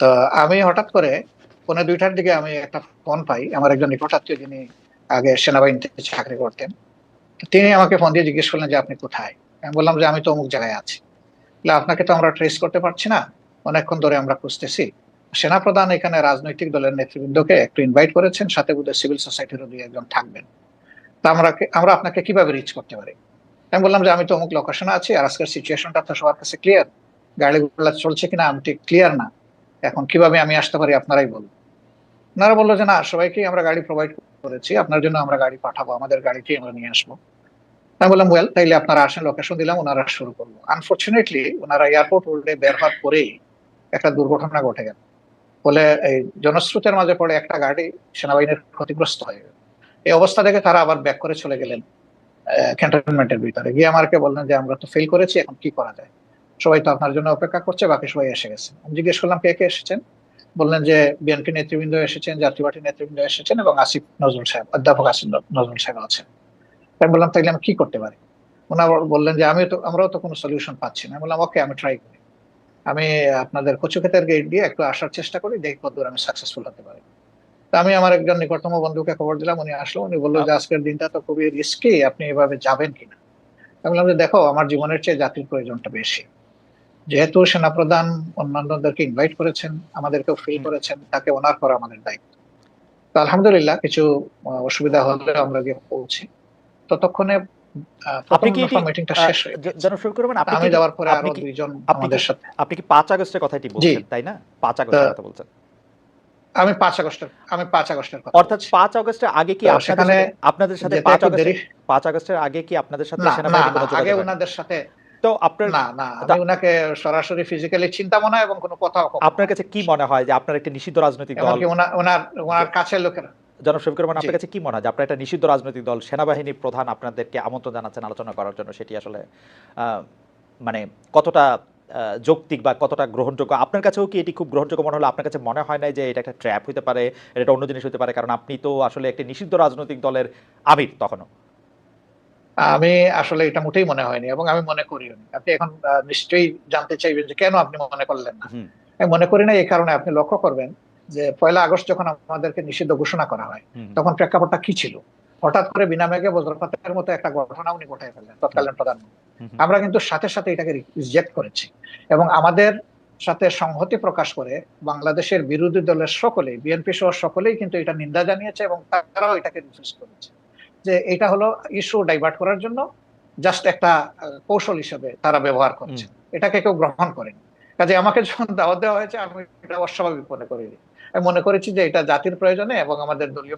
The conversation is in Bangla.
তো আমি হঠাৎ করে পৌনে দুইটার দিকে আমি একটা ফোন পাই। আমার একজন নিকটাত্মীয় যিনি আগে সেনাবাহিনীতে চাকরি করতেন, তিনি আমাকে ফোন দিয়ে জিজ্ঞেস করলেন যে, আপনি কোথায়? আমি বললাম যে, আমি তো অমুক জায়গায় আছি। আপনাকে তো আমরা ট্রেস করতে পারছি না। অনেকক্ষণ ধরে আমরা খুঁজতেছি। সেনাপ্রধান এখানে রাজনৈতিক দলের নেতৃবৃন্দকে একটু ইনভাইট করেছেন, সাথে বোধহয় সিভিল সোসাইটিরও দুই একজন থাকবেন। তা আমরা আমরা আপনাকে কীভাবে রিচ করতে পারি? আমি বললাম যে, আমি তো অমুক লোকেশনে আছি, আর আজকের সিচুয়েশনটা তো সবার কাছে ক্লিয়ার গাড়িগুলো চলছে কিনা, আমি ঠিক ক্লিয়ার না। এখন কীভাবে আমি আসতে পারি আপনারাই বলুন। ওনারা বলল যে, না সবাইকেই আমরা গাড়ি প্রোভাইড করেছি, আপনার জন্য আমরা গাড়ি পাঠাবো, আমাদের গাড়িতেই আমরা নিয়ে আসব। আমি বললাম ওয়েল তাইলে আপনারা আসেন লোকেশন দিলাম, ওনারা শুরু করল। আনফর্চুনেটলি ওনারা এয়ারপোর্ট রোডে বের হওয়ার পরেই একটা দুর্ঘটনা ঘটে গেল। বলে এই জনস্রোতের মাঝে পড়ে একটা গাড়ি সেনাবাহিনীর ক্ষতিগ্রস্ত হয়ে গেল। এই অবস্থা দেখে তারা আবার ব্যাক করে চলে গেলেন ক্যান্টনমেন্টের ভিতরে। গিয়ে আমাকে বললেন যে, আমরা তো ফেল করেছি, এখন কি করা যায়? সবাই তো আপনার জন্য অপেক্ষা করছে বাকি সবাই এসে গেছে। আমি জিজ্ঞেস করলাম কে কে এসেছেন? বললেন যে বিএনপি নেতৃবৃন্দ এসেছেন জাতীয় পার্টি নেতৃবৃন্দ এসেছেন এবং আসিফ নজরুল সাহেব অধ্যাপক আসিফ নজরুল সাহেব আছেন। আমি বললাম তাইলে আমি কি করতে পারি? ওনারা বললেন যে আমি তো আমরাও তো কোনো সলিউশন পাচ্ছি না। বললাম ওকে আমি ট্রাই করি। আমি আপনাদের কচুক্ষেতের গেট দিয়ে একটু আসার চেষ্টা করি দেখি কতদূর আমি সাকসেসফুল হতে পারি। তা আমি আমার একজন নিকটতম বন্ধুকে খবর দিলাম উনি আসলো উনি বলল যে আজকের দিনটা তো খুবই রিস্কি আপনি এভাবে যাবেন কিনা? আমি বললাম যে দেখো আমার জীবনের চেয়ে জাতির প্রয়োজনটা বেশি। যেহেতু সেনাপ্রধান অন্যান্যদেরকে ইনভাইট করেছেন আমাদেরকেও ফিল করেছেন তাকে ওনার করা আমাদের দায়িত্ব। তো আলহামদুলিল্লাহ কিছু অসুবিধা হলে আমরা গিয়ে পৌঁছি। ততক্ষণে আপনি কি মিটিংটা শেষ হয়ে জ- গেছে। জনাব আপনি আমি যাওয়ার পরে আরও দুইজন আমাদের সাথে। আপনি কি পাঁচ আগস্টের কথাটি বলছেন তাই না? পাঁচ আগস্টের কথা বলছেন। আমি আগস্টের আমি পাঁচ আগস্টের কথা অর্থাৎ আগস্টের আগে কি আপনাদের সাথে- আপনাদের সাথে আগস্টের আগে কি আপনাদের সাথে সেনাবাহিনী আগে ওনাদের সাথে তো আপনার না না আমি ওনাকে সরাসরি ফিজিক্যালি চিন্তা মনে হয় এবং কোনো কথা আপনার কাছে কি মনে হয় যে আপনার একটা নিষিদ্ধ রাজনৈতিক দল? ওনার ওনার কাছের লোকেরা। রহমান আপনার কাছে কি মনে হয় যে আপনার একটা নিষিদ্ধ রাজনৈতিক দল সেনাবাহিনী প্রধান আপনাদেরকে আমন্ত্রণ জানাচ্ছেন আলোচনা করার জন্য সেটি আসলে আহ, মানে কতটা যৌক্তিক বা কতটা গ্রহণযোগ্য? আপনার কাছেও কি এটি খুব গ্রহণযোগ্য মনে হলো? আপনার কাছে মনে হয় না যে এটা একটা ট্র্যাপ হতে পারে এটা অন্য জিনিস হতে পারে? কারণ আপনি তো আসলে একটি নিষিদ্ধ রাজনৈতিক দলের আমির তখনও। আমি আসলে এটা মোটেই মনে হয়নি এবং আমি মনে করিও নি। আপনি এখন নিশ্চয়ই জানতে চাইবেন যে কেন আপনি মনে করলেন না। আমি মনে করি না এই কারণে আপনি লক্ষ্য করবেন যে পয়লা আগস্ট যখন আমাদেরকে নিষিদ্ধ ঘোষণা করা হয় তখন প্রেক্ষাপটটা কি ছিল? হঠাৎ করে বিনা মেঘে বজ্রপাতের মতো একটা ঘটনা উনি ঘটাই ফেললেন তৎকালীন প্রধানমন্ত্রী। আমরা কিন্তু সাথে সাথে এটাকে রিজেক্ট করেছি এবং আমাদের সাথে সংহতি প্রকাশ করে বাংলাদেশের বিরোধী দলের সকলে বিএনপি সহ সকলেই কিন্তু এটা নিন্দা জানিয়েছে এবং তারাও এটাকে রিফিউজ করেছে। যে এটা হলো ইস্যু ডাইভার্ট করার জন্য জাস্ট একটা কৌশল হিসেবে তারা ব্যবহার করছে। এটাকে কেউ গ্রহণ করেনি। কাজে আমাকে যখন দাওয়াত দেওয়া হয়েছে আমি এটা অস্বাভাবিক মনে করিনি। আমি মনে করেছি যে এটা জাতির প্রয়োজনে এবং আমাদের দলীয়